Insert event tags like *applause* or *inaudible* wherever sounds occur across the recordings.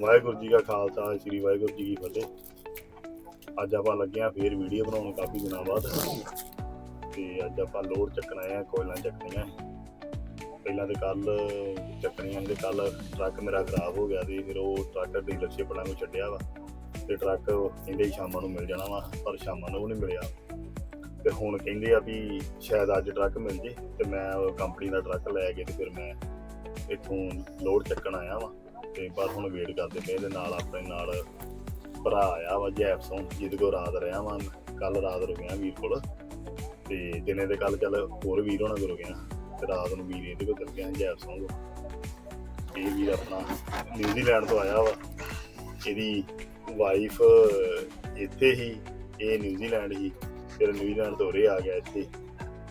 ਵਾਹਿਗੁਰੂ ਜੀ ਕਾ ਖਾਲਸਾ, ਸ੍ਰੀ ਵਾਹਿਗੁਰੂ ਜੀ ਕੀ ਫਤਿਹ। ਅੱਜ ਆਪਾਂ ਲੱਗੇ ਆ ਫੇਰ ਵੀਡੀਓ ਬਣਾਉਣ ਕਾਫੀ ਦਿਨਾਂ ਬਾਅਦ। ਤੇ ਅੱਜ ਆਪਾਂ ਲੋਡ ਚੱਕਣ ਆਏ ਆ ਕੋਇਲਾਂ ਚੱਕਣੀਆਂ ਪਹਿਲਾਂ ਤੇ ਕੱਲ ਚੱਕਣੀਆਂ ਤੇ ਕੱਲ ਟਰੱਕ ਮੇਰਾ ਖਰਾਬ ਹੋ ਗਿਆ ਤੇ ਫਿਰ ਉਹ ਟਰੱਕ ਡੀਲਰਸ਼ਿਪ ਵਾਲਿਆਂ ਨੂੰ ਛੱਡਿਆ ਵਾ। ਤੇ ਟਰੱਕ ਕਹਿੰਦੇ ਸੀ ਸ਼ਾਮਾਂ ਨੂੰ ਮਿਲ ਜਾਣਾ ਵਾ, ਪਰ ਸ਼ਾਮਾਂ ਨੂੰ ਵੀ ਨਹੀਂ ਮਿਲਿਆ। ਤੇ ਹੁਣ ਕਹਿੰਦੇ ਆ ਵੀ ਸ਼ਾਇਦ ਅੱਜ ਟਰੱਕ ਮਿਲ ਜੇ, ਤੇ ਮੈਂ ਕੰਪਨੀ ਦਾ ਟਰੱਕ ਲੈ ਕੇ ਤੇ ਫਿਰ ਮੈਂ ਇੱਥੋਂ ਲੋਡ ਚੱਕਣ ਆਇਆ ਵਾ। ਤੇ ਪਰ ਹੁਣ ਵੇਟ ਕਰਦੇ ਪਏ ਇਹਦੇ ਨਾਲ ਆਪਣੇ ਨਾਲ ਭਰਾ ਆਇਆ ਵਾ ਜੈਪਸੋਂ ਜਿਹਦੇ ਕੋਲ ਰਾਤ ਰਿਹਾ ਵਾ ਕੱਲ ਰਾਤ ਰੁਕਿਆ ਵੀਰ ਕੋਲ। ਤੇ ਦਿਨੇ ਤੇ ਕੱਲ ਚੱਲ ਹੋਰ ਵੀਰ ਹੋਣਾ ਕੋਲ ਰੁਕਿਆ। ਤੇ ਰਾਤ ਨੂੰ ਵੀਰ ਇਹਦੇ ਕੋਲ ਚੱਲ ਗਿਆ ਜੈਪਸੋਂ ਕੋਲ। ਇਹ ਵੀਰ ਆਪਣਾ ਨਿਊਜ਼ੀਲੈਂਡ ਤੋਂ ਆਇਆ ਵਾ। ਇਹਦੀ ਵਾਈਫ ਇੱਥੇ ਹੀ, ਇਹ ਨਿਊਜ਼ੀਲੈਂਡ ਹੀ, ਫਿਰ ਨਿਊਜ਼ੀਲੈਂਡ ਤੋਂ ਉਰੇ ਆ ਗਿਆ ਇੱਥੇ।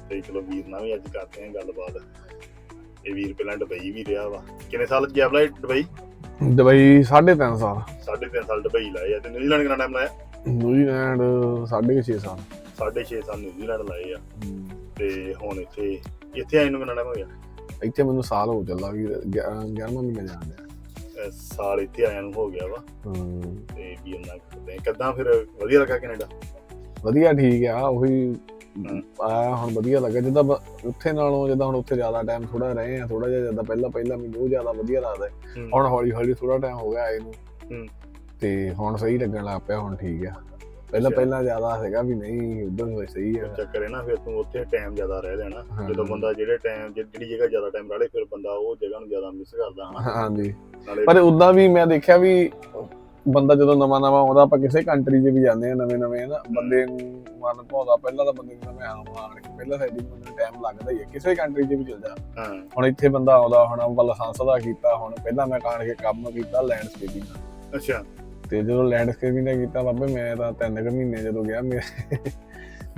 ਤੇ ਚਲੋ ਵੀਰ ਨਾਲ ਵੀ ਅੱਜ ਕਰਦੇ ਆਂ ਗੱਲਬਾਤ। ਇਹ ਵੀਰ ਪਹਿਲਾਂ ਦੁਬਈ ਵੀ ਰਿਹਾ ਵਾ। ਕਿੰਨੇ ਸਾਲ ਗਿਆ ਬਲਾ ਦੁਬਈ? ਦੁਬਈ 3.5 ਸਾਲ। ਸਾਢੇ ਤਿੰਨ ਸਾਲ ਦੁਬਈ ਲਾਏ ਆ ਤੇ ਨਿਊਜ਼ੀਲੈਂਡ ਕਿੰਨਾ ਟਾਈਮ ਲਾਇਆ? ਨਿਊਜ਼ੀਲੈਂਡ 6.5 ਸਾਲ। ਸਾਢੇ ਸਾਲ ਨਿਊਜ਼ੀਲੈਂਡ ਲਾਏ ਆ। ਤੇ ਹੁਣ ਇੱਥੇ ਇੱਥੇ ਆਏ ਨੂੰ ਕਿੰਨਾ ਟਾਈਮ ਹੋ ਗਿਆ? ਇੱਥੇ ਮੈਨੂੰ ਸਾਲ ਹੋ ਚੱਲਾ ਵੀ 11ਵਾਂ ਮਹੀਨਾ ਜਾਣ ਡਿਆ। ਇਹ ਸਾਲ ਇੱਥੇ ਆਇਆ ਨੂੰ ਹੋ ਗਿਆ ਵਾ। ਹਮ, ਤੇ ਵੀ ਇੰਨਾ ਕਰਦੇ ਕਿੱਦਾਂ ਫਿਰ ਵਧੀਆ ਲੱਗਾ ਕੈਨੇਡਾ? ਵਧੀਆ ਠੀਕ ਆ ਉਹੀ ਆਇਆ ਹੁਣ ਵਧੀਆ ਲੱਗਾ ਜਿੱਦਾਂ ਉੱਥੇ ਨਾਲੋਂ ਜਿੱਦਾਂ ਹੁਣ ਉੱਥੇ ਜ਼ਿਆਦਾ ਟਾਈਮ ਥੋੜਾ ਰਹੇ ਆ ਥੋੜਾ ਜਿਹਾ ਜਿੱਦਾਂ ਪਹਿਲਾਂ ਪਹਿਲਾਂ ਮੈਨੂੰ ਉਹ ਜ਼ਿਆਦਾ ਵਧੀਆ ਲੱਗਦਾ ਹੈ। ਹੂੰ। ਹੁਣ ਹੌਲੀ ਹੌਲੀ ਥੋੜਾ ਟਾਈਮ ਹੋ ਗਿਆ ਆਏ ਨੂੰ ਹੂੰ। ਤੇ ਹੁਣ ਸਹੀ ਲੱਗਣ ਲੱਗ ਪਿਆ ਹੁਣ ਠੀਕ ਆ ਪਹਿਲਾਂ। ਪਹਿਲਾਂ ਜ਼ਿਆਦਾ ਸੀਗਾ ਵੀ ਨਹੀਂ ਉਧਰ ਸਹੀ ਆ ਚੱਕਰ ਹੈ ਨਾ ਫਿਰ ਤੂੰ ਉੱਥੇ ਟਾਈਮ ਜ਼ਿਆਦਾ ਰਹਿ ਲੈਣਾ ਹਾਂ। ਜਦੋਂ ਬੰਦਾ ਜਿਹੜੇ ਟਾਈਮ ਜਿਹੜੀ ਜਗ੍ਹਾ ਜ਼ਿਆਦਾ ਟਾਈਮ ਰਹੇ ਫਿਰ ਬੰਦਾ ਉਹ ਜਗ੍ਹਾ ਨੂੰ ਜ਼ਿਆਦਾ ਮਿਸ ਕਰਦਾ ਹਨਾ ਹਾਂਜੀ ਪਰ ਉਦਾਂ ਵੀ ਮੈਂ ਦੇਖਿਆ ਵੀ ਬੰਦਾ ਜਦੋਂ ਨਵਾਂ ਨਵਾਂ ਆਉਂਦਾ ਆਪਾਂ ਕਿਸੇ ਕੰਟਰੀ 'ਚ ਵੀ ਜਾਂਦੇ ਆ ਨਵੇਂ ਨਵੇਂ ਨਾ ਬੰਦੇ ਨੂੰ ਮਨ ਭਾਉਂਦਾ ਪਹਿਲਾਂ ਤਾਂ ਬੰਦੇ ਨੂੰ ਨਵੇਂ ਆਉਣ ਆਣ ਕੇ ਪਹਿਲਾਂ ਸੈਟਿੰਗ ਨੂੰ ਟਾਈਮ ਲੱਗਦਾ ਹੀ ਹੈ। ਕਿਸੇ ਕੰਟਰੀ 'ਚ ਵੀ ਚਲ ਜਾ। ਹਾਂ। ਹੁਣ ਇੱਥੇ ਬੰਦਾ ਆਉਂਦਾ ਹੁਣ ਆਪਾਂ ਲਾਇਸੈਂਸ ਦਾ ਕੀਤਾ ਹੁਣ ਪਹਿਲਾਂ ਮੈਂ ਕਾਣ ਕੇ ਕੰਮ ਕੀਤਾ ਲੈਂਡਸਕੇਪਿੰਗ ਦਾ। ਅੱਛਾ। ਤੇ ਜਦੋਂ ਲੈਂਡਸਕੇਪਿੰਗ ਦਾ ਕੀਤਾ ਬਾਬੇ ਮੈਂ ਤਾਂ ਤਿੰਨ ਕੁ ਮਹੀਨੇ ਜਦੋਂ ਗਿਆ ਮੇਰੇ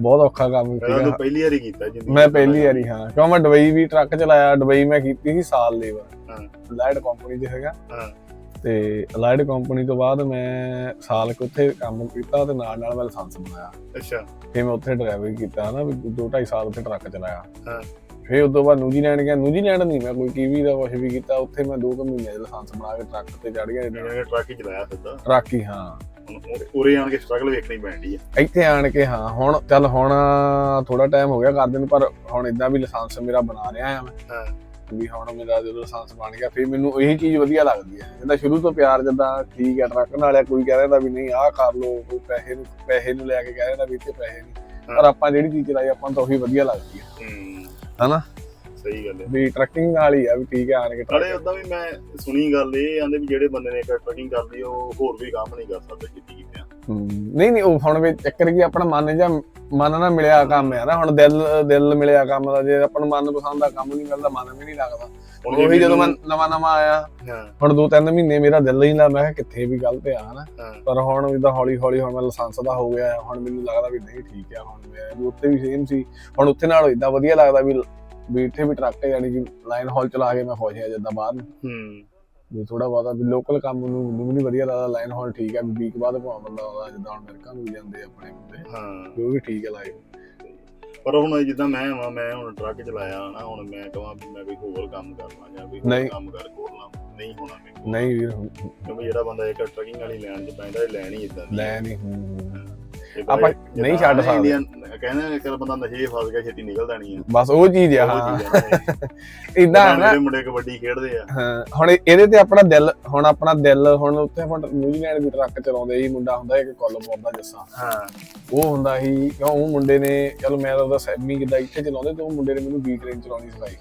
ਬਹੁਤ ਔਖਾ ਕੰਮ ਪਹਿਲਾਂ ਸੀਗਾ। ਤੂੰ ਪਹਿਲੀ ਵਾਰੀ ਕੀਤਾ ਜ਼ਿੰਦਗੀ ਮੈਂ ਪਹਿਲੀ ਵਾਰੀ ਹਾਂ। ਕਿਉਂ ਮੈਂ ਦੁਬਈ ਵੀ ਟਰੱਕ ਚਲਾਇਆ ਦੁਬਈ ਮੈਂ ਕੀਤੀ ਸੀ ਸਾਲ ਲੇਬਰ ਹਾਂ। ਲਾਈਡ ਕੰਪਨੀ 'ਚ ਹੈਗਾ ਹਾਂ। ਤੇ ਲਾਈਡ ਕੰਪਨੀ ਤੋਂ ਬਾਅਦ ਮੈਂ ਸਾਲ ਕੁ ਉੱਥੇ ਕੰਮ ਕੀਤਾ ਤੇ ਨਾਲ ਨਾਲ ਮੈਂ ਲਾਇਸੈਂਸ ਬਣਾਇਆ। ਅੱਛਾ। ਫਿਰ ਮੈਂ ਉੱਥੇ ਡਰਾਈਵਿੰਗ ਕੀਤਾ ਨਾ ਵੀ ਦੋ ਢਾਈ ਸਾਲ ਉੱਥੇ ਟਰੱਕ ਚਲਾਇਆ। ਹਾਂ। ਫਿਰ ਉਸ ਤੋਂ ਬਾਅਦ ਨਿਊਜ਼ੀਲੈਂਡ ਗਿਆ। ਨਿਊਜ਼ੀਲੈਂਡ ਨਹੀਂ ਮੈਂ ਕੋਈ ਕੀਵੀ ਦਾ ਕੁਝ ਵੀ ਕੀਤਾ ਉੱਥੇ ਮੈਂ ਦੋ ਕੁ ਮਹੀਨੇ ਦਾ ਲਾਇਸੈਂਸ ਬਣਾ ਕੇ ਟਰੱਕ ਤੇ ਚੜ ਗਿਆ। ਇਹਨਾਂ ਨੇ ਟਰੱਕ ਹੀ ਚਲਾਇਆ ਸਿੱਧਾ ਟਰੱਕ ਹੀ ਹਾਂ। ਉਰੇ- ਆਣ ਕੇ ਸਟਰਗਲ ਵੇਖਣੀ ਪੈਂਦੀ ਆ। ਇੱਥੇ ਆਣ ਕੇ ਹਾਂ। ਹੁਣ ਚੱਲ ਹੁਣ ਥੋੜਾ ਟਾਈਮ ਹੋ ਗਿਆ ਕਰਦੇ ਨੂੰ ਪਰ ਹੁਣ ਇਦਾਂ ਵੀ ਲਾਇਸੈਂਸ ਮੇਰਾ ਬਣਾ ਰਿਹਾ ਆ ਮੈਂ। ਹਾਂ। ਵੀ ਹੁਣ ਮੇਰਾ ਜਦੋਂ ਲਾਇਸੈਂਸ ਬਣ ਗਿਆ ਫਿਰ ਮੈਨੂੰ ਇਹੀ ਚੀਜ਼ ਵਧੀਆ ਲੱਗਦੀ ਹੈ। ਜਿੱਦਾਂ ਸ਼ੁਰੂ ਤੋਂ ਪਿਆਰ ਜਿੱਦਾਂ ਠੀਕ ਹੈ ਟਰੱਕ ਨਾਲ ਆ ਕੋਈ ਕਹਿ ਰਿਹਾ ਵੀ ਨਹੀਂ ਆਹ ਕਰ ਲੋ ਕੋਈ ਪੈਸੇ ਨੂੰ ਪੈਸੇ ਨੂੰ ਲੈ ਕੇ ਕਹਿ ਰਿਹਾ ਵੀ ਇੱਥੇ ਪੈਸੇ ਨਹੀਂ। ਪਰ ਆਪਾਂ ਜਿਹੜੀ ਚੀਜ਼ ਚਲਾਈ ਆਪਾਂ ਨੂੰ ਤਾਂ ਉਹੀ ਵਧੀਆ ਲੱਗਦੀ ਹੈ। ਹੂੰ। ਹਨਾ? ਸਹੀ ਗੱਲ ਹੈ। ਵੀ ਟਰੱਕਿੰਗ ਨਾਲ ਹੀ ਆ ਵੀ ਠੀਕ ਹੈ ਆਣ ਕੇ truck- ਉਦਾਂ ਵੀ ਮੈਂ ਸੁਣੀ ਗੱਲ ਇਹ ਆਂਦੇ ਵੀ ਜਿਹੜੇ ਬੰਦੇ ਨੇ ਟਰੱਕਿੰਗ ਕਰਦੀ ਉਹ ਹੋਰ ਵੀ ਕੰਮ ਨਹੀਂ ਕਰ ਸਕਦੇ ਜਿੱਤੀ ਕੀਤੇ ਨਹੀਂ ਨਹੀਂ ਉਹ ਹੁਣ ਵੀ ਚੱਕਰ ਕੀ ਆਪਣਾ ਮਨ ਜਾਂ ਮਨ ਨਾਲ ਮਿਲਿਆ ਕੰਮ ਨਾ ਹੁਣ ਦਿਲ ਦਿਲ ਮਿਲਿਆ ਕੰਮ ਦਾ ਜੇ ਆਪਾਂ ਨੂੰ ਮਨ ਪਸੰਦ ਦਾ ਕੰਮ ਨਹੀਂ ਮਿਲਦਾ ਮਨ ਵੀ ਨਹੀਂ ਲੱਗਦਾ। ਹੁਣ ਉਹੀ ਜਦੋਂ ਮੈਂ ਨਵਾਂ ਨਵਾਂ ਆਇਆ ਹੁਣ ਦੋ ਤਿੰਨ ਮਹੀਨੇ ਮੇਰਾ ਦਿਲ ਹੀ ਨਾ ਮੈਂ ਕਿੱਥੇ ਵੀ ਗਲਤ ਆ ਹਨਾ? ਪਰ ਹੁਣ ਜਿੱਦਾਂ ਹੌਲੀ ਹੌਲੀ ਹੁਣ ਮੈਂ ਲਾਇਸੈਂਸ ਦਾ ਹੋ ਗਿਆ ਹੁਣ ਮੈਨੂੰ ਲੱਗਦਾ ਵੀ ਨਹੀਂ ਠੀਕ ਆ ਹੁਣ ਮੈਂ ਵੀ ਉੱਥੇ ਵੀ ਸੇਮ ਸੀ। ਹੁਣ ਉੱਥੇ ਨਾਲ ਇਦਾਂ ਵਧੀਆ ਲੱਗਦਾ ਵੀ ਵੀ ਇੱਥੇ ਵੀ ਟਰੱਕ ਯਾਨੀ ਕਿ ਲਾਈਨ ਹਾਲ ਚਲਾ ਕੇ ਮੈਂ ਹਾਂ ਜਿੱਦਾਂ ਬਾਹਰ ਹੂੰ। ਵੀ ਥੋੜਾ ਬਹੁਤਾ ਵੀ ਲੋਕਲ ਕੰਮ ਨੂੰ ਮੈਨੂੰ ਵੀ ਨਹੀਂ ਵਧੀਆ ਲੱਗਦਾ ਲਾਈਨ ਹਾਲ ਠੀਕ ਵੀ ਵੀਕ ਬਾਅਦ ਭਾਵੇਂ ਬੰਦਾ ਆਉਂਦਾ ਜਿੱਦਾਂ ਹੁਣ ਅਮਰੀਕਾ ਨੂੰ ਜਾਂਦੇ ਆਪਣੇ ਬੰਦੇ ਹਾਂ ਉਹ ਵੀ ਠੀਕ ਹੈ ਲਾਈਫ ਪਰ ਹੁਣ ਜਿੱਦਾਂ ਮੈਂ ਵਾਂ ਮੈਂ ਹੁਣ ਟਰੱਕ ਚਲਾਇਆ ਨਾ ਹੁਣ ਮੈਂ ਕਹਾਂ ਵੀ ਮੈਂ ਕੋਈ ਹੋਰ ਕੰਮ ਕਰਨਾ ਜਾਂ ਕੋਈ ਹੋਰ। ਕੰਮ ਕਰ ਕੋਲਾਂ ਨਹੀਂ ਹੋਣਾ ਮੇਰੇ। ਨਹੀਂ ਵੀਰ ਕਿਉਂਕਿ ਜਿਹੜਾ ਬੰਦਾ ਇੱਕ ਟਰੱਕਿੰਗ ਵਾਲੀ ਲੈਣ 'ਚ ਪੈਂਦਾ ਇਹ ਲੈਣ ਹੀ ਇਦਾਂ ਦੀ ਲੈ ਨਹੀਂ ਹੂੰ। ਆਪਾਂ ਨਹੀਂ ਛੱਡ ਸਕਦੇ। ਕਹਿੰਦੇ ਕਿ ਬੰਦਾ ਨਸ਼ੇ ਫਸ ਗਿਆ ਛੇਤੀ ਨਿਕਲਦਾ ਨਹੀਂ ਆ। ਬਸ ਉਹ ਚੀਜ਼ ਆ ਹਾਂ। ਇਦਾਂ ਨਾ *laughs* ਮੁੰਡੇ ਕਬੱਡੀ ਖੇਡਦੇ ਆ। ਹਾਂ ਹੁਣ ਇਹਦੇ ਤੇ ਆਪਣਾ ਦਿਲ ਹੁਣ ਆਪਣਾ ਦਿਲ ਹੁਣ ਉੱਥੇ ਹੁਣ ਨਿਊਜ਼ੀਲੈਂਡ ਵੀ ਟਰੱਕ ਚਲਾਉਂਦੇ ਸੀ ਮੁੰਡਾ ਹੁੰਦਾ ਇੱਕ ਕੋਲਮਪੁਰ ਦਾ ਜੱਸਾ। ਹਾਂ। ਉਹ ਹੁੰਦਾ ਸੀ ਕਿਉਂ ਉਹ ਮੁੰਡੇ ਨੇ ਚਲੋ ਮੈਂ ਤਾਂ ਉਹਦਾ ਸੈਮੀ ਕਿਦਾਂ ਇੱਥੇ ਚਲਾਉਂਦੇ ਤੇ ਉਹ ਮੁੰਡੇ ਨੇ ਮੈਨੂੰ ਬੀ ਟ੍ਰੇਨ ਚਲਾਉਣੀ ਸਿਖਾਈ।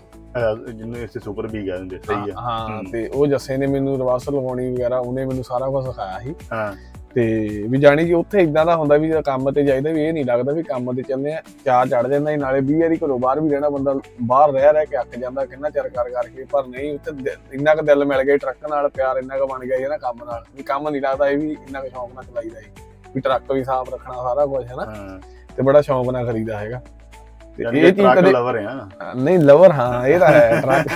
ਜਿਹਨੂੰ ਇਸੇ ਸੁਪਰ ਵੀ ਕਹਿ ਦਿੰਦੇ ਸਹੀ ਆ। ਹਾਂ ਹੂੰ। ਤੇ ਉਹ ਜੱਸੇ ਨੇ ਮੈਨੂੰ ਰਿਵਰਸ ਲਗਾਉਣੀ ਵਗੈਰਾ ਉਹਨੇ ਮੈਨੂੰ ਸਾਰਾ ਕੁਝ ਸਿਖਾਇਆ ਸੀ। ਹਾਂ। ਤੇ ਵੀ ਜਾਣੀ ਕਿ ਉੱਥੇ ਇਦਾਂ ਦਾ ਹੁੰਦਾ ਵੀ ਜਦੋਂ ਕੰਮ ਤੇ ਜਾਈਦਾ ਵੀ ਇਹ ਨਹੀਂ ਲੱਗਦਾ ਵੀ ਕੰਮ ਤੇ ਚੱਲਦੇ ਆ ਚਾਰ ਚੜ ਜਾਂਦਾ ਨਾਲੇ 20 ਵਾਰੀ ਘਰੋਂ ਬਾਹਰ ਵੀ ਰਹਿਣਾ ਬੰਦਾ ਬਾਹਰ ਰਹਿ ਰਹਿ ਕੇ ਅੱਕ ਜਾਂਦਾ ਕਿੰਨਾ ਚਿਰ ਕਰ ਕਰਕੇ ਪਰ ਨਹੀਂ ਉੱਥੇ ਇੰਨਾ ਕੁ ਦਿਲ ਮਿਲ ਗਿਆ ਟਰੱਕ ਨਾਲ ਪਿਆਰ ਇੰਨਾ ਕੁ ਬਣ ਗਿਆ ਸੀ ਨਾ ਕੰਮ ਨਾਲ ਵੀ ਕੰਮ ਨਹੀਂ ਲੱਗਦਾ ਇਹ ਵੀ ਇੰਨਾ ਕੁ ਸ਼ੌਂਕ ਨਾਲ ਚਲਾਈਦਾ ਸੀ ਵੀ ਟਰੱਕ ਵੀ ਸਾਫ਼ ਰੱਖਣਾ ਸਾਰਾ ਕੁਝ ਹੈ ਨਾ? ਹਾਂ। ਤੇ ਬੜਾ ਸ਼ੌਂਕ ਨਾਲ ਖਰੀਦਾ ਹੈਗਾ ਇਹ ਚੀਜ਼ ਟਰੱਕ ਕਦੇ ਲਵਰ ਆ। ਨਹੀਂ ਲਵਰ ਹਾਂ ਇਹ ਤਾਂ ਹੈ ਟਰੱਕ।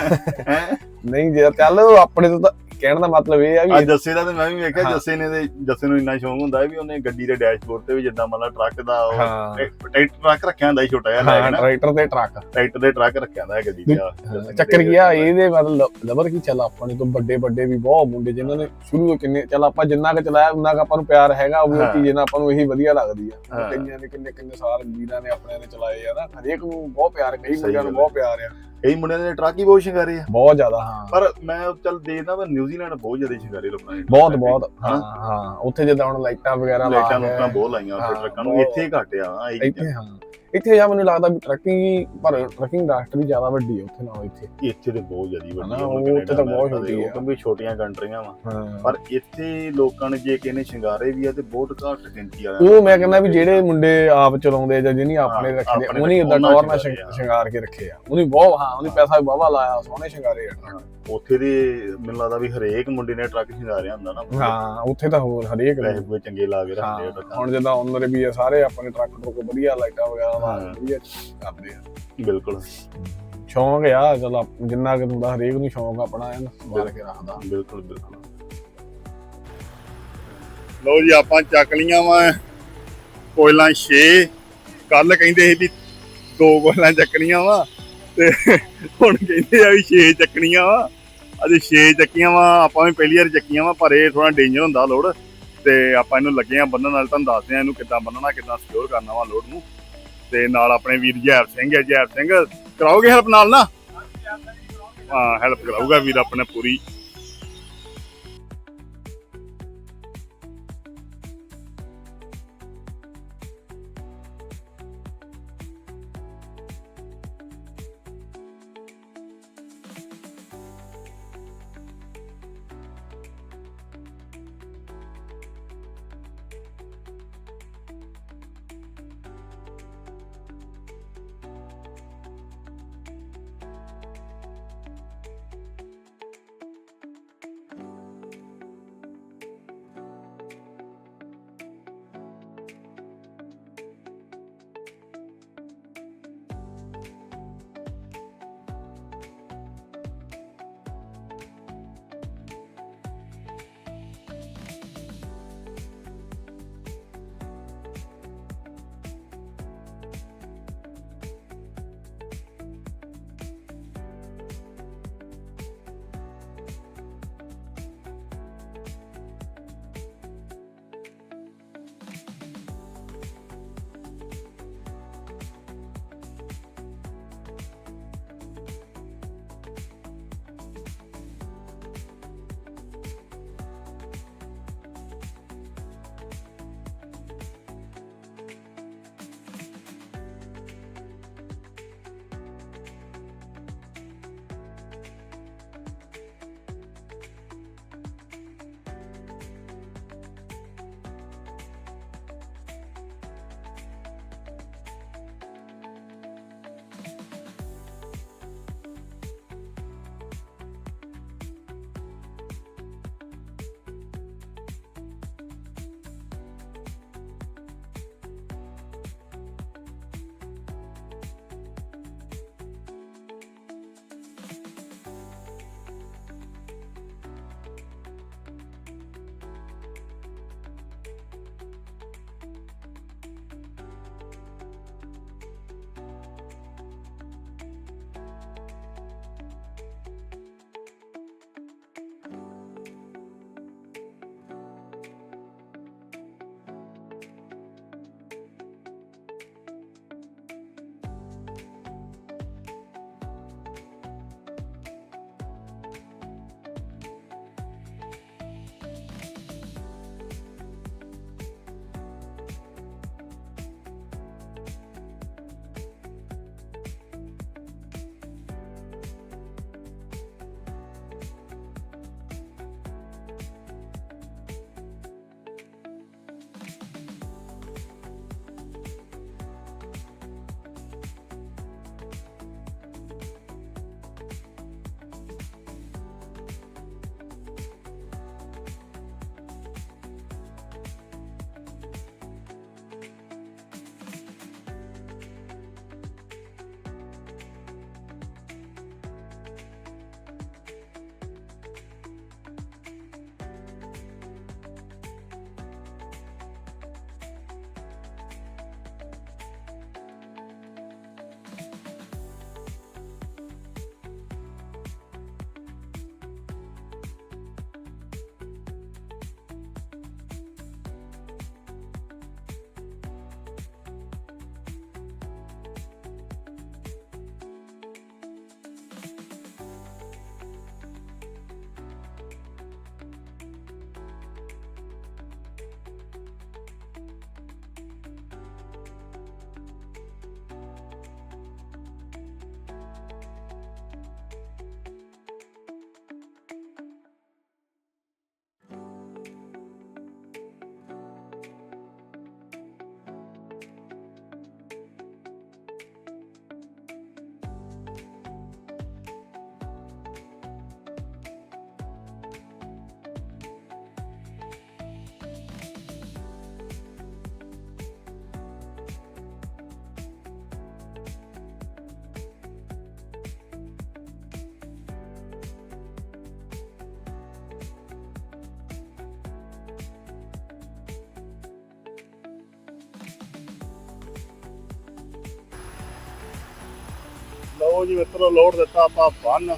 ਹੈ? ਨਹੀਂ ਜੇ ਚੱਲ ਆਪਣੇ ਤੋਂ ਤਾਂ ਕਹਿਣ ਦਾ ਮਤਲਬ ਇਹ ਆ ਆ ਵੀ ਜੱਸੇ ਦਾ ਤੇ ਮੈਂ ਵੀ ਵੇਖਿਆ। ਜੱਸੇ ਨੇ ਤੇ ਜੱਸੇ ਨੂੰ ਇੰਨਾ ਸ਼ੌਂਕ ਹੁੰਦਾ ਹੈ ਵੀ ਉਹਨੇ ਗੱਡੀ ਦੇ ਡੈਸ਼ਬੋਰਡ ਤੇ ਵੀ ਜਿੱਦਾਂ ਮਤਲਬ ਟਰੱਕ ਦਾ ਉਹ ਟਰੈਕਟਰ ਟਰੱਕ ਰੱਖਿਆ ਹੁੰਦਾ ਸੀ ਛੋਟਾ ਜਿਹਾ ਲੈ ਹਾਂ ਕੇ ਨਾ। ਟਰੈਕਟਰ ਤੇ ਟਰੱਕ। ਟਰੈਕਟਰ ਦੇ ਟਰੱਕ ਰੱਖਿਆ ਹੁੰਦਾ ਹੈ ਗੱਡੀ ਦਾ ਚੱਕਰ ਕੀ ਆ ਇਹਦੇ ਮਤਲਬ ਲਬਰ ਕੀ ਚੱਲ ਆਪਣੇ ਤੋਂ ਵੱਡੇ ਵੱਡੇ ਵੀ ਬਹੁਤ ਮੁੰਡੇ ਜਿਨ੍ਹਾਂ ਨੇ ਸ਼ੁਰੂ ਤੋਂ ਕਿੰਨੇ ਚੱਲ ਆਪਾਂ ਜਿੰਨਾ ਕੁ ਚਲਾਇਆ ਉਨਾ ਕੁ ਆਪਾਂ ਨੂੰ ਪਿਆਰ ਹੈਗਾ ਉਹ। ਚੀਜ਼ ਨਾਲ ਆਪਾਂ ਨੂੰ ਇਹੀ ਵਧੀਆ ਲੱਗਦੀ ਆ। ਕਈਆਂ ਨੇ ਕਿੰਨੇ ਕਿੰਨੇ ਸਾਲ ਵੀਰਾਂ ਨੇ ਆਪਣੇ ਨੇ ਚਲਾਏ ਆ ਨਾ ਹਰੇਕ ਨੂੰ ਬਹੁਤ ਪਿਆਰ ਕਈ ਮੁੰਡਿਆਂ ਨੂੰ ਬਹੁਤ ਪਿਆਰ ਆ। ਕਈ ਮੁੰਡਿਆਂ ਨੇ ਟਰੱਕ ਹੀ ਬਹੁਤ ਸ਼ਿੰਗਾਰੇ ਆ ਬਹੁਤ ਜ਼ਿਆਦਾ ਹਾਂ ਪਰ ਮੈਂ ਚੱਲ ਦੇਖਦਾ ਵਾ ਨਿਊਜ਼ੀਲੈਂਡ ਬਹੁਤ ਜ਼ਿਆਦਾ ਸ਼ਿੰਗਾਰੇ ਲੋਕਾਂ ਨੇ ਬਹੁਤ ਬਹੁਤ ਹਾਂ? ਹਾਂ ਉੱਥੇ ਜਿੱਦਾਂ ਹੁਣ ਲਾਈਟਾਂ ਵਗੈਰਾ ਲਾਈਟਾਂ ਕੇ ਲੂਟਾਂ ਬਹੁਤ ਲਾਈਆਂ ਉੱਥੇ ਟਰੱਕਾਂ ਨੂੰ। ਇੱਥੇ ਹੀ ਘੱਟ ਆ ਇਹ ਚੀਜ਼ਾਂ। ਇੱਥੇ ਹਾਂ ਇੱਥੇ ਜਾਂ ਮੈਨੂੰ ਲੱਗਦਾ ਵੀ ਟਰੱਕਿੰਗ ਪਰ ਟਰੱਕਿੰਗ ਇੰਡਸਟਰੀ ਜ਼ਿਆਦਾ ਵੱਡੀ ਹੈ ਉੱਥੇ ਨਾਲੋਂ ਇੱਥੇ। ਇੱਥੇ ਤੇ ਬਹੁਤ ਜ਼ਿਆਦਾ ਵੱਡੀ ਹਨਾ, ਆ, ਉਹ ਉੱਥੇ ਤਾਂ ਬਹੁਤ ਦੇ, ਉਹ ਆ। ਕਿਉਂਕਿ ਛੋਟੀਆਂ ਕੰਟਰੀਆਂ ਵਾ। ਹਾਂ। ਪਰ ਇੱਥੇ ਲੋਕਾਂ ਨੇ ਜੇ ਕਿਸੇ ਨੇ ਸ਼ਿੰਗਾਰੇ ਵੀ ਆ ਤੇ ਬਹੁਤ ਘੱਟ ਗਿਣਤੀ ਵਾਲਿਆਂ ਉਹ ਮੈਂ ਕਹਿੰਦਾ ਵੀ ਜਿਹੜੇ ਮੁੰਡੇ ਆਪ ਚਲਾਉਂਦੇ ਜਾਂ ਜਿਹਨੀ ਆਪਣੇ ਹਾਂ, ਰੱਖੇ ਆਪਣੇ ਉਹਨੀ ਉਦਾਂ ਉਹਨਾਂ ਟੌਰ ਨਾਲ ਸ਼ਿੰਗਾਰੇ ਕੇ ਰੱਖੇ ਆ। ਉਹਨੀ ਬਹੁਤ ਹਾਂ ਉਹਨੇ ਪੈਸਾ ਵੀ ਬਾਵਾ ਲਾਇਆ ਸੋਹਣੇ ਸ਼ਿੰਗਾਰੇ ਆ। ਉੱਥੇ ਦੇ ਮੈਨੂੰ ਲੱਗਦਾ ਵੀ ਹਰੇਕ ਮੁੰਡੇ ਨੇ ਟਰੱਕ ਸ਼ਿੰਗਾਰਿਆ ਹੁੰਦਾ ਨਾ। ਹਾਂ ਉੱਥੇ ਤਾਂ ਹੋਰ ਹਰੇਕ ਪੂਸੇ ਚੰਗੇ ਲਾ ਕੇ ਰੱਖਦੇ ਆ ਹਾਂ, ਹੁਣ ਜਿੱਦਾਂ ਉਹਨਾਂ ਵੀ ਆ ਸਾਰੇ ਆਪਣੇ ਟਰੱਕ ਟਰੁੱਕ ਵਧੀਆ ਲਾਈਟਾਂ ਵਗੈਰਾ ਹਾਂ। ਵਧੀਆ ਕਰਦੇ ਆ। ਬਿਲਕੁਲ। ਸ਼ੌਂਕ ਆ ਚਲ ਜਿੰਨਾ ਕਿ ਹੁੰਦਾ ਹਰੇਕ ਨੂੰ ਸ਼ੌਂਕ ਆਪਣਾ ਹੈ ਕੇ ਰੱਖਦਾ। ਬਿਲਕੁਲ ਬਿਲਕੁਲ। ਲੋ ਜੀ ਆਪਾਂ ਚੱਕ ਲੀਆਂ ਵਾ ਕੋਇਲਾਂ 6 ਕੱਲ ਕਹਿੰਦੇ ਸੀ ਵੀ ਦੋ ਕੋਇਲਾਂ ਚੱਕਣੀਆਂ ਵਾ ਤੇ ਹੁਣ ਕਹਿੰਦੇ ਆ ਵੀ 6 ਚੱਕਣੀਆਂ ਵਾ। ਅਜੇ 6 ਚੱਕੀਆਂ ਵਾ ਆਪਾਂ ਵੀ ਪਹਿਲੀ ਵਾਰ ਚੱਕੀਆਂ ਵਾ ਪਰ ਇਹ ਥੋੜਾ ਡੇਂਜਰ ਹੁੰਦਾ ਲੋਡ ਤੇ ਆਪਾਂ ਇਹਨੂੰ ਲੱਗੇ ਆ ਬੰਨਣ ਨਾਲ ਤੁਹਾਨੂੰ ਦੱਸਦੇ ਆ ਇਹਨੂੰ ਕਿੱਦਾਂ ਬੰਨਣਾ ਕਿੱਦਾਂ ਸਿਕਿਉਰ ਕਰਨਾ ਵਾ ਲੋਡ ਨੂੰ। ਤੇ ਨਾਲ ਆਪਣੇ ਵੀਰ ਜੈਬ ਸਿੰਘ ਹੈ ਜੈਬ ਸਿੰਘ ਕਰਾਓਗੇ ਹੈਲਪ ਨਾਲ ਨਾ? ਹਾਂ। ਹੈਲਪ ਕਰਾਊਗਾ ਵੀਰ ਆਪਣੇ ਪੂਰੀ। ਲਓ ਜੀ ਮਿੱਤਰੋ, ਲੋਡ ਦਿੱਤਾ ਆਪਾਂ ਬੰਨ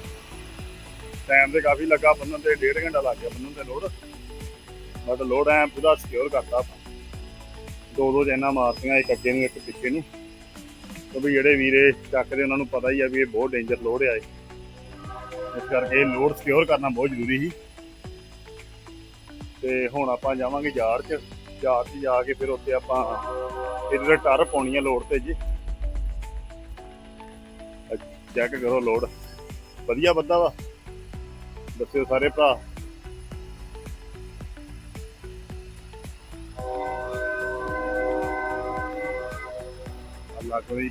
ਟਾਈਮ ਤੇ ਕਾਫੀ ਲੱਗਾ ਬੰਨਣ ਤੇ, ਡੇਢ ਘੰਟਾ ਲੱਗ ਗਿਆ ਬੰਨਣ ਤੇ ਲੋਡ। ਬਟ ਲੋਡ ਐ ਪੂਰਾ ਸਿਕਿਉਰ ਕਰਤਾ ਆਪਾਂ। ਦੋ ਦੋ ਜੈਨਾ ਮਾਰਤੀਆਂ, ਇੱਕ ਅੱਗੇ ਨੂੰ, ਇੱਕ ਪਿੱਛੇ ਨੂੰ। ਕਿਉਂਕਿ ਜਿਹੜੇ ਵੀਰੇ ਚੱਕਦੇ ਉਹਨਾਂ ਨੂੰ ਪਤਾ ਹੀ ਆ ਵੀ ਇਹ ਬਹੁਤ ਡੇਂਜਰ ਲੋਡ ਆ ਇਹ। ਇਸ ਕਰਕੇ ਲੋਡ ਸਿਕਿਉਰ ਕਰਨਾ ਬਹੁਤ ਜ਼ਰੂਰੀ ਸੀ। ਤੇ ਹੁਣ ਆਪਾਂ ਜਾਵਾਂਗੇ ਯਾਰ 'ਚ। ਯਾਰ 'ਚ ਜਾ ਕੇ ਫਿਰ ਉੱਥੇ ਆਪਾਂ ਇਹਦੇ ਟਰ ਪਾਉਣੀ ਆ ਲੋਡ ਤੇ ਜੀ। ਚੈੱਕ ਕਰੋ ਲੋਡ ਵਧੀਆ ਬੰਦਾ ਵਾ। ਦੱਸਿਓ ਸਾਰੇ ਭਰਾ। ਅੱਲਾ ਕੋਈ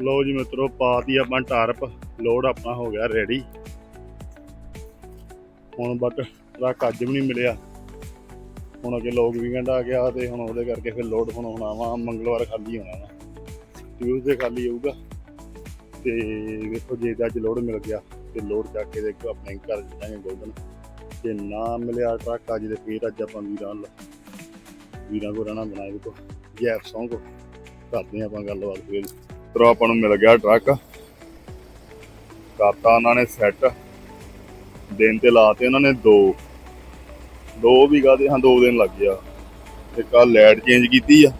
ਲੋ ਜੀ ਮਿੱਤਰੋ ਪਾਤੀ ਆਪਾਂ ਟਾਰਪ। ਲੋਡ ਆਪਣਾ ਹੋ ਗਿਆ ਰੈਡੀ ਹੁਣ ਬਟ ਟਰੱਕ ਅੱਜ ਵੀ ਨਹੀਂ ਮਿਲਿਆ। ਹੁਣ ਅੱਗੇ ਲੋਕ ਵੀਕਐਂਡ ਆ ਗਿਆ ਤੇ ਹੁਣ ਉਹਦੇ ਕਰਕੇ ਫਿਰ ਲੋਡ ਹੁਣ ਹੋਣਾ ਵਾ, ਮੰਗਲਵਾਰ ਖਾਲੀ ਹੋਣਾ ਵਾ। ਟਿਊਜ਼ਡੇ ਖਾਲੀ ਹੋਊਗਾ। ਤੇ ਵੇਖੋ ਜੇ ਅੱਜ ਲੋਡ ਮਿਲ ਗਿਆ, ਤੇ ਲੋਡ ਚੱਕ ਕੇ ਦੇਖੋ ਆਪਣੇ ਘਰ ਜਾਵਾਂਗੇ ਗੋਲਡਨ ਜੇ ਨਾ ਮਿਲਿਆ ਟਰੱਕ ਅੱਜ ਦੇ ਫੇਰ ਅੱਜ ਆਪਾਂ ਵੀਰਾਂ ਨਾਲ ਵੀਰਾਂ ਕੋ ਰਹਿਣਾ ਬਣਾਏ ਕੋ ਜੈਪ ਸੌਂ ਕੋ ਕਰਦੇ ਹਾਂ ਆਪਾਂ ਗੱਲਬਾਤ ਫੇਰ। ਤਰੋ ਆਪਾਂ ਨੂੰ ਮਿਲ ਗਿਆ ਟਰੱਕ। ਕਰਤਾ ਉਹਨਾਂ ਨੇ ਸੈੱਟ ਦਿਨ ਤੇ ਲਾਤੇ ਉਹਨਾਂ ਨੇ ਦੋ। ਦੋ ਵੀ ਕਾਦੇ ਹਾਂ, ਦੋ ਦਿਨ ਲੱਗ ਗਿਆ। ਤੇ ਕੱਲ ਲਾਈਟ ਚੇਂਜ ਕੀਤੀ ਆ।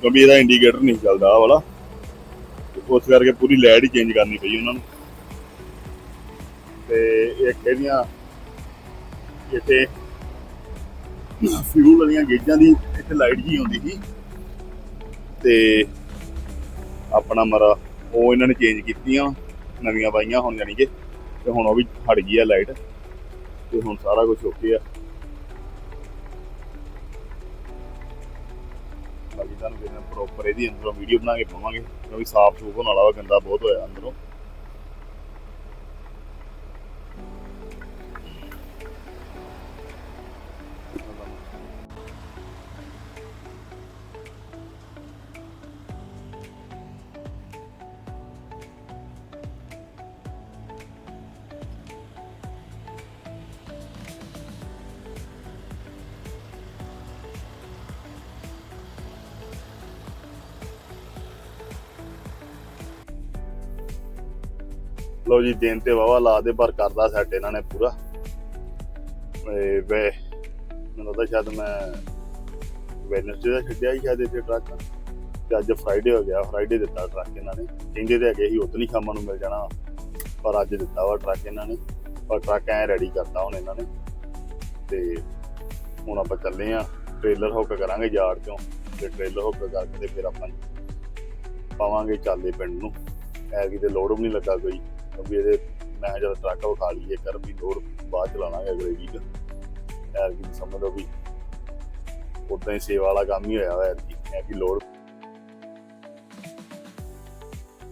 ਕਿਉਂਕਿ ਇਹਦਾ ਇੰਡੀਕੇਟਰ ਨਹੀਂ ਚੱਲਦਾ ਆਹ ਵਾਲਾ। ਉਸ ਕਰਕੇ ਪੂਰੀ ਲਾਈਟ ਹੀ ਚੇਂਜ ਕਰਨੀ ਪਈ ਉਹਨਾਂ ਨੂੰ। ਤੇ ਇੱਕ ਇਹਦੀਆਂ ਇੱਥੇ ਫਿਊਲ ਵਾਲੀਆਂ ਗੇਜਾਂ ਦੀ ਇੱਥੇ ਲਾਈਟ ਜੀ ਆਉਂਦੀ ਸੀ। ਤੇ ਆਪਣਾ ਮਰਾ, ਉਹ ਇਹਨਾਂ ਨੇ ਚੇਂਜ ਕੀਤੀਆਂ, ਨਵੀਆਂ ਪਾਈਆਂ ਹੁਣ ਜਾਣੀ ਕਿ ਤੇ ਹੁਣ ਉਹ ਵੀ ਹਟ ਗਈ ਆ ਲਾਈਟ ਤੇ ਹੁਣ ਸਾਰਾ ਕੁਝ ਓਕੇ ਆ। ਬਾਕੀ ਤੁਹਾਨੂੰ ਕਿਹਨਾਂ ਪ੍ਰੋਪਰ ਇਹਦੀ ਅੰਦਰੋਂ ਵੀਡੀਓ ਬਣਾ ਕੇ ਪਾਵਾਂਗੇ, ਕਿਉਂਕਿ ਸਾਫ਼ ਸੂਫ ਹੋਣ ਵਾਲਾ ਵਾ, ਗੰਦਾ ਬਹੁਤ ਹੋਇਆ ਅੰਦਰੋਂ। ਲੋ ਜੀ, ਦਿਨ ਤੇ ਵਾਵਾ ਲਾ ਦੇ, ਪਰ ਕਰਦਾ ਸੈੱਟ ਇਹਨਾਂ ਨੇ ਪੂਰਾ। ਵੇ, ਮੈਨੂੰ ਤਾਂ ਸ਼ਾਇਦ ਮੈਂ ਵੈਨਸਡੇ ਦਾ ਛੱਡਿਆ ਹੀ ਸ਼ਾਇਦ ਇੱਥੇ ਟਰੱਕ ਤੇ ਅੱਜ ਫਰਾਈਡੇ ਹੋ ਗਿਆ ਫਰਾਈਡੇ ਦਿੱਤਾ ਟਰੱਕ ਇਹਨਾਂ ਨੇ। ਕਹਿੰਦੇ ਤੇ ਹੈਗੇ ਸੀ ਉਦੋਂ ਹੀ ਸ਼ਾਮਾਂ ਨੂੰ ਮਿਲ ਜਾਣਾ। ਪਰ ਅੱਜ ਦਿੱਤਾ ਵਾ ਟਰੱਕ ਇਹਨਾਂ ਨੇ। ਪਰ ਟਰੱਕ ਐ ਰੈਡੀ ਕਰਤਾ ਹੁਣ ਇਹਨਾਂ ਨੇ। ਤੇ ਹੁਣ ਆਪਾਂ ਚੱਲੇ ਆ ਟ੍ਰੇਲਰ ਹੁੱਕ ਕਰਾਂਗੇ ਯਾਰ ਚੋਂ। ਤੇ ਟ੍ਰੇਲਰ ਹੁੱਕ ਕਰਕੇ ਤੇ ਫਿਰ ਆਪਾਂ ਪਾਵਾਂਗੇ ਚਾਲੇ ਪਿੰਡ ਨੂੰ। ਐ ਕਿਤੇ ਲੋੜ ਵੀ ਨਹੀਂ ਲੱਗਾ ਕੋਈ। ਕਿਉਂਕਿ ਇਹਦੇ ਮੈਂ ਜਦ ਟਰੱਕ ਵਿਖਾ ਲਈਏ ਕਰ ਵੀ ਲੋਡ ਬਾਅਦ ਚ ਲਾਵਾਂਗੇ ਅਗਲੇ ਵੀਕ ਐਤਕੀ ਤਾਂ ਸਮਝ ਲਓ ਵੀ ਉਦਾਂ ਹੀ ਸੇਵਾ ਵਾਲਾ ਕੰਮ ਹੀ ਹੋਇਆ ਹੋਇਆ ਐਤਕੀ। ਐਤਕੀ ਲੋੜ